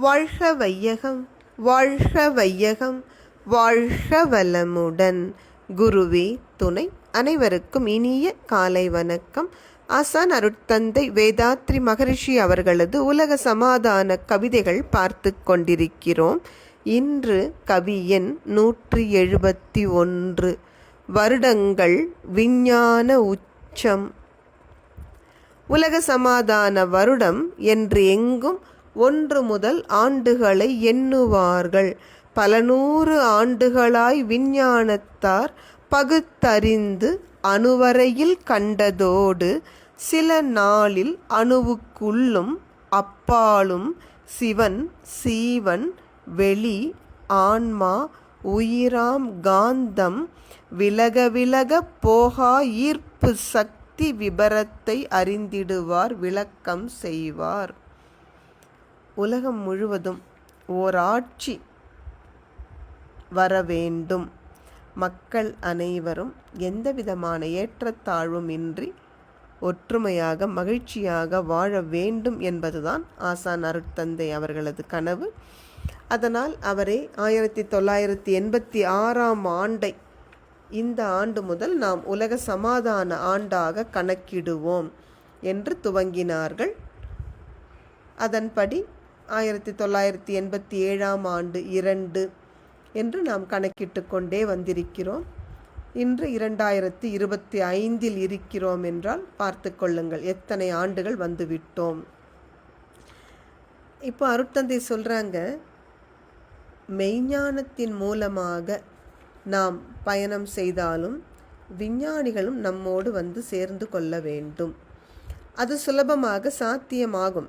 வாழ்க வையகம் வாழ்க வையகம் வாழ்க வளமுடன். குருவே துணை அனைவருக்கும் இனிய காலை வணக்கம். ஆசான் அருட்தந்தை வேதாத்ரி மகரிஷி அவர்களது உலக சமாதான கவிதைகள் பார்த்து கொண்டிருக்கிறோம். இன்று கவி எண் நூற்றி எழுபத்தி ஒன்று. வருடங்கள் விஞ்ஞான உச்சம். உலக சமாதான வருடம் என்று எங்கும் ஒன்று முதல் ஆண்டுகளை எண்ணுவார்கள். பல நூறு ஆண்டுகளாய் விஞ்ஞானத்தார் பகுத்தறிந்து அணுவரையில் கண்டதோடு சில நாளில் அணுவுக்குள்ளும் அப்பாலும் சிவன் சீவன் வெளி ஆன்மா உயிராம் காந்தம் விலக விலக போகா ஈர்ப்பு சக்தி விபரத்தை அறிந்திடுவார் விளக்கம் செய்வார். உலகம் முழுவதும் ஓர் ஆட்சி வர வேண்டும் மக்கள் அனைவரும் எந்தவிதமான ஏற்றத்தாழ்வும் இன்றி ஒற்றுமையாக மகிழ்ச்சியாக வாழ வேண்டும் என்பதுதான் ஆசான் அருட்தந்தை அவர்களது கனவு. அதனால் அவரே ஆயிரத்தி தொள்ளாயிரத்தி எண்பத்தி ஆறாம் ஆண்டை இந்த ஆண்டு முதல் நாம் உலக சமாதான ஆண்டாக கணக்கிடுவோம் என்று துவங்கினார்கள். அதன்படி ஆயிரத்தி தொள்ளாயிரத்தி எண்பத்தி ஏழாம் ஆண்டு இரண்டு என்று நாம் கணக்கிட்டு கொண்டே வந்திருக்கிறோம். இன்று இரண்டாயிரத்தி இருபத்தி ஐந்தில் இருக்கிறோம் என்றால் பார்த்து கொள்ளுங்கள். எத்தனை ஆண்டுகள் வந்துவிட்டோம். இப்போ அருட்தந்தை சொல்கிறாங்க மெய்ஞானத்தின் மூலமாக நாம் பயணம் செய்தாலும் விஞ்ஞானிகளும் நம்மோடு வந்து சேர்ந்து கொள்ள வேண்டும். அது சுலபமாக சாத்தியமாகும்.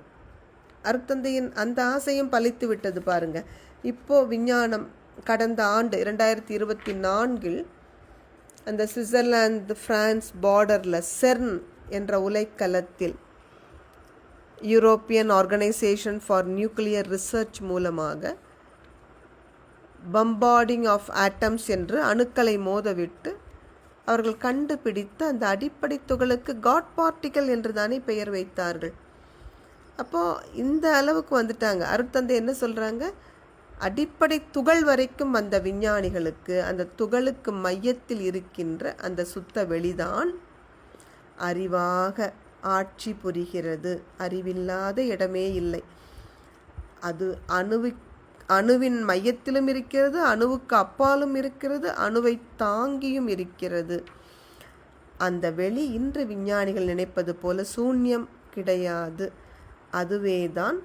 அருத்தந்தையின் அந்த ஆசையும் பலித்து விட்டது பாருங்க. இப்போ விஞ்ஞானம் கடந்த ஆண்டு இரண்டாயிரத்தி இருபத்தி நான்கில் அந்த சுவிட்சர்லாந்து பிரான்ஸ் பார்டரில் செர்ன் என்ற உலைக்களத்தில் European organisation for nuclear research மூலமாக பம்பார்டிங் ஆஃப் ஆட்டம்ஸ் என்று அணுக்களை மோதவிட்டு அவர்கள் கண்டுபிடித்த அந்த அடிப்படை துகளுக்கு காட் பார்ட்டிக்கல் என்று தானே பெயர் வைத்தார்கள். அப்போது இந்த அளவுக்கு வந்துட்டாங்க. அருட்தந்தை என்ன சொல்கிறாங்க அடிப்படை துகள் வரைக்கும் வந்த விஞ்ஞானிகளுக்கு அந்த துகளுக்கு மையத்தில் இருக்கின்ற அந்த சுத்த வெளிதான் அறிவாக ஆட்சி புரிகிறது. அறிவில்லாத இடமே இல்லை. அது அணுவி அணுவின் மையத்திலும் இருக்கிறது அணுவுக்கு அப்பாலும் இருக்கிறது அணுவை தாங்கியும் இருக்கிறது. அந்த வெளி இன்று விஞ்ஞானிகள் நினைப்பது போல சூன்யம் கிடையாது. அதுவேதான்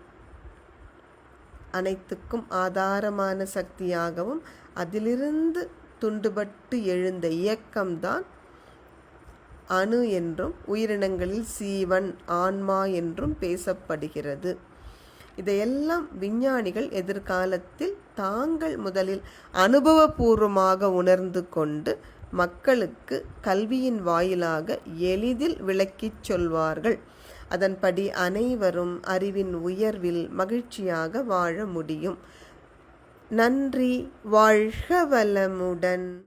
அனைத்துக்கும் ஆதாரமான சக்தியாகவும் அதிலிருந்து துண்டுபட்டு எழுந்த இயக்கம்தான் அணு என்றும் உயிரினங்களில் சீவன் ஆன்மா என்றும் பேசப்படுகிறது. இதையெல்லாம் விஞ்ஞானிகள் எதிர்காலத்தில் தாங்கள் முதலில் அனுபவபூர்வமாக உணர்ந்து கொண்டு மக்களுக்கு கல்வியின் வாயிலாக எளிதில் விளக்கிச் சொல்வார்கள். அதன்படி அனைவரும் அறிவின் உயர்வில் மகிழ்ச்சியாக வாழ முடியும். நன்றி வாழ்க வளமுடன்.